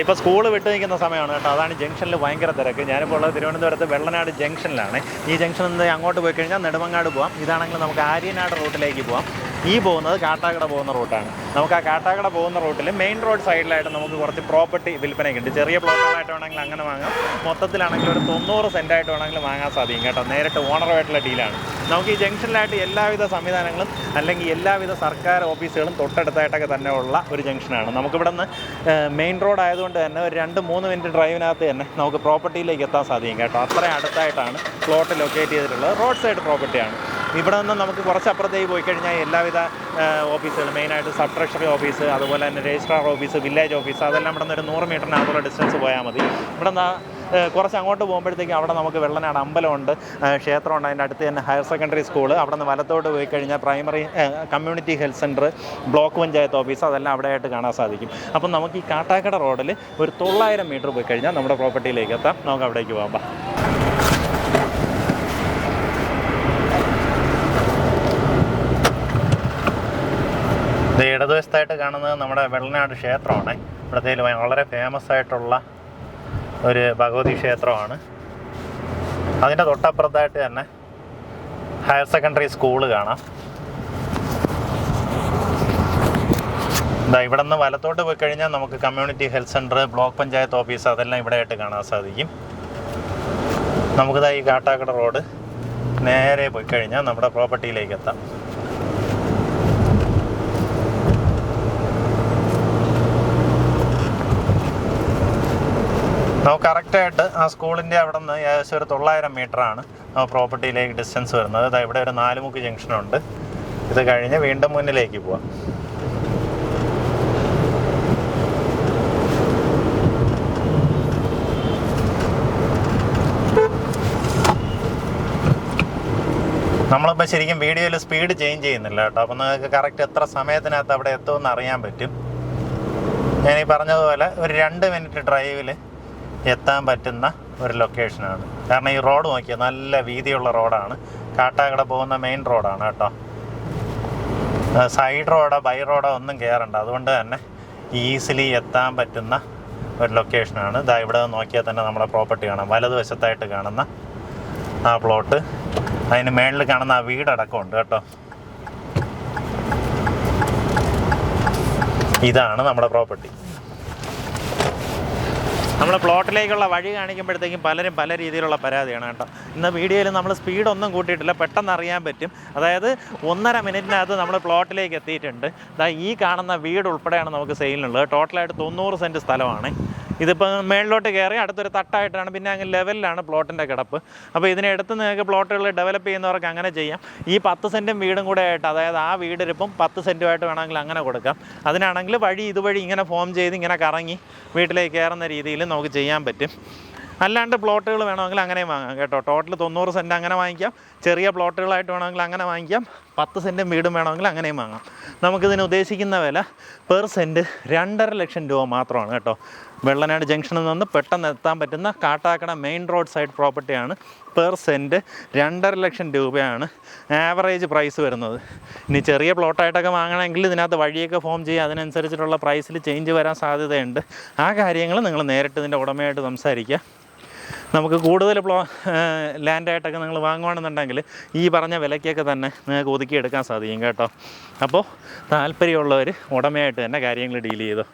ഇപ്പോൾ സ്കൂൾ വിട്ട് നിൽക്കുന്ന സമയമാണ് കേട്ടോ. അതാണ് ജംഗ്ഷനിൽ ഭയങ്കര തിരക്ക്. ഞാനിപ്പോൾ ഉള്ളത് തിരുവനന്തപുരത്ത് വെള്ളനാട് ജംഗ്ഷനിലാണ്. ഈ ജംഗ്ഷനിൽ നിന്ന് അങ്ങോട്ട് പോയി കഴിഞ്ഞാൽ നെടുമങ്ങാട് പോവാം. ഇതാണെങ്കിൽ നമുക്ക് ആര്യനാട് റൂട്ടിലേക്ക് പോവാം. ഈ പോകുന്നത് കാട്ടാക്കട പോകുന്ന റൂട്ടാണ്. നമുക്ക് ആ കാട്ടാക്കട പോകുന്ന റൂട്ടിൽ മെയിൻ റോഡ് സൈഡിലായിട്ട് നമുക്ക് കുറച്ച് പ്രോപ്പർട്ടി വിൽപ്പനയ്ക്കുണ്ട്. ചെറിയ പ്ലോട്ടുകളായിട്ട് വേണമെങ്കിൽ അങ്ങനെ വാങ്ങാം. മൊത്തത്തിലാണെങ്കിൽ ഒരു തൊണ്ണൂറ് സെന്റായിട്ട് വേണമെങ്കിൽ വാങ്ങാൻ സാധിക്കും കേട്ടോ. നേരിട്ട് ഓണറുമായിട്ടുള്ള ഡീലാണ് നമുക്ക് ഈ ജംഗ്ഷനിലായിട്ട് എല്ലാവിധ സംവിധാനങ്ങളും അല്ലെങ്കിൽ എല്ലാവിധ സർക്കാർ ഓഫീസുകളും തൊട്ടടുത്തായിട്ടൊക്കെ തന്നെ ഉള്ള ഒരു ജംഗ്ഷനാണ് നമുക്കിവിടെ നിന്ന് മെയിൻ റോഡ് ആയതുകൊണ്ട് തന്നെ ഒരു രണ്ട് മൂന്ന് മിനിറ്റ് ഡ്രൈവിനകത്ത് തന്നെ നമുക്ക് പ്രോപ്പർട്ടിയിലേക്ക് എത്താൻ സാധിക്കും കേട്ടോ. അത്രയും അടുത്തായിട്ടാണ് പ്ലോട്ട് ലൊക്കേറ്റ് ചെയ്തിട്ടുള്ളത്. റോഡ് സൈഡ് പ്രോപ്പർട്ടിയാണ് ഇവിടെ നിന്ന് നമുക്ക് കുറച്ച് അപ്പുറത്തേക്ക് പോയി കഴിഞ്ഞാൽ എല്ലാവിധ ഓഫീസുകൾ മെയിനായിട്ട് സബ് ട്രഷറി ഓഫീസ് അതുപോലെ തന്നെ രജിസ്ട്രാർ ഓഫീസ് വില്ലേജ് ഓഫീസ് അതെല്ലാം ഇവിടെ നിന്ന് ഒരു നൂറ് മീറ്ററിനകത്തുള്ള ഡിസ്റ്റൻസ് പോയാൽ മതി. ഇവിടെ നിന്ന് കുറച്ച് അങ്ങോട്ട് പോകുമ്പോഴത്തേക്കും അവിടെ നമുക്ക് വെള്ളനാട് അമ്പലമുണ്ട്. ക്ഷേത്രമുണ്ട്. അതിന്റെ അടുത്ത് തന്നെ ഹയർ സെക്കൻഡറി സ്കൂൾ അവിടെ നിന്ന് വലത്തോട്ട് പോയി കഴിഞ്ഞാൽ primary community health centre block panchayat office അതെല്ലാം അവിടെ ആയിട്ട് കാണാൻ സാധിക്കും. അപ്പം നമുക്ക് ഈ കാട്ടാക്കട റോഡിൽ ഒരു തൊള്ളായിരം മീറ്റർ പോയി കഴിഞ്ഞാൽ നമ്മുടെ പ്രോപ്പർട്ടിയിലേക്ക് എത്താം. നമുക്ക് അവിടേക്ക് പോകാം. ഇടതുവശത്തായിട്ട് കാണുന്നത് നമ്മുടെ വെള്ളനാട് ക്ഷേത്രമാണ്. ഇവിടത്തേൽ വളരെ ഫേമസ് ആയിട്ടുള്ള ഒരു ഭഗവതി ക്ഷേത്രമാണ്. അതിന്റെ തൊട്ടപ്പുറത്തായിട്ട് തന്നെ ഹയർ സെക്കൻഡറി സ്കൂൾ കാണാം. ഇതാ ഇവിടെ നിന്ന് വലത്തോട്ട് പോയി കഴിഞ്ഞാൽ നമുക്ക് community health centre block panchayat office അതെല്ലാം ഇവിടെ ആയിട്ട് കാണാൻ സാധിക്കും. നമുക്കിതാ ഈ കാട്ടാക്കട റോഡ് നേരെ പോയി കഴിഞ്ഞാൽ നമ്മുടെ പ്രോപ്പർട്ടിയിലേക്ക് എത്താം. നമുക്ക് കറക്റ്റായിട്ട് ആ സ്കൂളിന്റെ അവിടെ നിന്ന് ഏകദേശം ഒരു തൊള്ളായിരം മീറ്ററാണ് പ്രോപ്പർട്ടിയിലേക്ക് ഡിസ്റ്റൻസ് വരുന്നത്. അതായത് ഇവിടെ ഒരു നാലുമുക്ക് ജംഗ്ഷനുണ്ട്. ഇത് കഴിഞ്ഞ് വീണ്ടും മുന്നിലേക്ക് പോവാം. നമ്മളിപ്പോൾ ശരിക്കും വീഡിയോയിൽ സ്പീഡ് ചേഞ്ച് ചെയ്യുന്നില്ല കേട്ടോ. അപ്പോൾ നിങ്ങൾക്ക് കറക്റ്റ് എത്ര സമയത്തിനകത്ത് അവിടെ എത്തുമെന്ന് അറിയാൻ പറ്റും. ഞാൻ ഈ പറഞ്ഞതുപോലെ ഒരു രണ്ട് മിനിറ്റ് ഡ്രൈവിൽ എത്താൻ പറ്റുന്ന ഒരു ലൊക്കേഷനാണ് കാരണം ഈ റോഡ് നോക്കിയാൽ നല്ല വീതിയുള്ള റോഡാണ് കാട്ടാക്കട പോകുന്ന മെയിൻ റോഡാണ് കേട്ടോ. സൈഡ് റോഡോ ബൈ റോഡോ ഒന്നും കയറണ്ട അതുകൊണ്ട് തന്നെ ഈസിലി എത്താൻ പറ്റുന്ന ഒരു ലൊക്കേഷനാണ് ഇതാ ഇവിടെ നോക്കിയാൽ തന്നെ നമ്മുടെ പ്രോപ്പർട്ടി കാണാം. വലതുവശത്തായിട്ട് കാണുന്ന ആ പ്ലോട്ട് അതിന് മേളിൽ കാണുന്ന ആ വീടടക്കമുണ്ട് കേട്ടോ. ഇതാണ് നമ്മുടെ പ്രോപ്പർട്ടി നമ്മൾ പ്ലോട്ടിലേക്കുള്ള വഴി കാണിക്കുമ്പോഴത്തേക്കും പലരും പല രീതിയിലുള്ള പരാതിയാണ് കേട്ടോ. ഇന്ന് വീഡിയോയിൽ നമ്മൾ സ്പീഡൊന്നും കൂട്ടിയിട്ടില്ല. പെട്ടെന്ന് അറിയാൻ പറ്റും. അതായത് ഒന്നര മിനിറ്റിനകത്ത് നമ്മൾ പ്ലോട്ടിലേക്ക് എത്തിയിട്ടുണ്ട്. അതായത് ഈ കാണുന്ന വീട് ഉൾപ്പെടെയാണ് നമുക്ക് സെയിലിനുള്ളത് ടോട്ടലായിട്ട് തൊണ്ണൂറ് സെന്റ് സ്ഥലമാണ്. ഇതിപ്പോൾ മേളിലോട്ട് കയറി അടുത്തൊരു തട്ടായിട്ടാണ് പിന്നെ അങ്ങ് ലെവലിലാണ് പ്ലോട്ടിന്റെ കിടപ്പ്. അപ്പോൾ ഇതിനെടുത്ത് നിങ്ങൾക്ക് പ്ലോട്ടുകൾ ഡെവലപ്പ് ചെയ്യുന്നവർക്ക് അങ്ങനെ ചെയ്യാം. ഈ പത്ത് സെന്റും വീടും കൂടെ ആയിട്ട് അതായത് ആ വീടിരിപ്പം പത്ത് സെന്റുമായിട്ട് വേണമെങ്കിൽ അങ്ങനെ കൊടുക്കാം. അതിനാണെങ്കിൽ വഴി ഇതുവഴി ഇങ്ങനെ ഫോം ചെയ്ത് ഇങ്ങനെ കറങ്ങി വീട്ടിലേക്ക് കയറുന്ന രീതിയിൽ നമുക്ക് ചെയ്യാൻ പറ്റും. അല്ലാണ്ട് പ്ലോട്ടുകൾ വേണമെങ്കിൽ അങ്ങനെയും വാങ്ങാം കേട്ടോ. ടോട്ടൽ തൊണ്ണൂറ് സെന്റ് അങ്ങനെ വാങ്ങിക്കാം. ചെറിയ പ്ലോട്ടുകളായിട്ട് വേണമെങ്കിൽ അങ്ങനെ വാങ്ങിക്കാം. പത്ത് സെന്റും വീടും വേണമെങ്കിൽ അങ്ങനെയും വാങ്ങാം. നമുക്കിതിന് ഉദ്ദേശിക്കുന്ന വില പെർ സെന്റ് രണ്ടര ലക്ഷം രൂപ മാത്രമാണ് കേട്ടോ. വെള്ളനാട് ജംഗ്ഷനിൽ നിന്ന് പെട്ടെന്ന് എത്താൻ പറ്റുന്ന കാട്ടാക്കട മെയിൻ റോഡ് സൈഡ് പ്രോപ്പർട്ടിയാണ് പെർ സെന്റ് രണ്ടര ലക്ഷം രൂപയാണ് ആവറേജ് പ്രൈസ് വരുന്നത്. ഇനി ചെറിയ പ്ലോട്ടായിട്ടൊക്കെ വാങ്ങണമെങ്കിൽ ഇതിനകത്ത് വഴിയൊക്കെ ഫോം ചെയ്യുക അതിനനുസരിച്ചിട്ടുള്ള പ്രൈസിൽ ചേഞ്ച് വരാൻ സാധ്യതയുണ്ട്. ആ കാര്യങ്ങൾ നിങ്ങൾ നേരിട്ട് ഇതിന്റെ ഉടമയായിട്ട് സംസാരിക്കുക. നമുക്ക് കൂടുതൽ പ്ലോ ലാൻഡായിട്ടൊക്കെ നിങ്ങൾ വാങ്ങുവാണെന്നുണ്ടെങ്കിൽ ഈ പറഞ്ഞ വിലയ്ക്കൊക്കെ തന്നെ നിങ്ങൾക്ക് ഒതുക്കിയെടുക്കാൻ സാധിക്കും കേട്ടോ. അപ്പോൾ താല്പര്യമുള്ളവർ ഉടമയായിട്ട് തന്നെ കാര്യങ്ങൾ ഡീൽ ചെയ്തു.